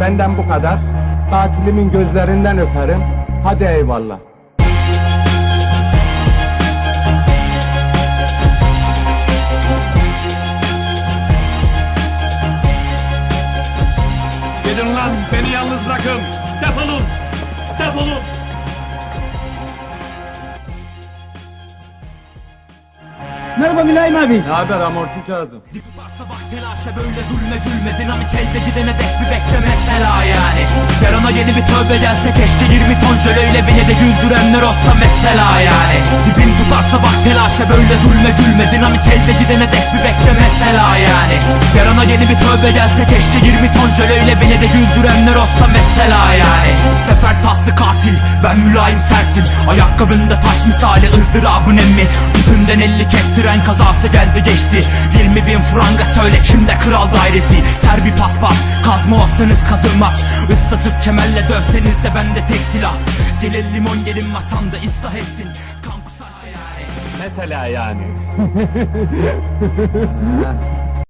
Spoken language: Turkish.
Benden bu kadar. Katilimin gözlerinden öperim. Hadi eyvallah. Gidin lan beni yalnız bırakın. Defolun. Defolun. Merhaba Mülayim abi. Ne haber? Amorti kağıdım? Tutarsa bak telaşa böyle zulme gülme. Dinamit elde gidene dek bir bekle mesela yani. Yarına yeni bir tövbe gelse keşke 20 ton jöleyle beni de güldürenler olsa mesela yani. Dibin tutarsa bak telaşa böyle zulme gülme. Dinamit elde gidene dek bir bekle mesela yani. Yarına yeni bir tövbe gelse keşke 20 ton jöleyle beni de güldürenler olsa mesela yani. Sefer taslı katil ben mülayim sertim Ayakkabında taş misali ızdırabın emmi Yüzünden elli kestiren kazası geldi geçti. 20 bin franga söyle kimde kral dairesi? Ser bir paspas kazma olsanız kazılmaz. Islatıp kemerle dövseniz de bende tek silah. Gelin limon gelin masanda ıslah etsin. Kan kusar yani Mesela yani.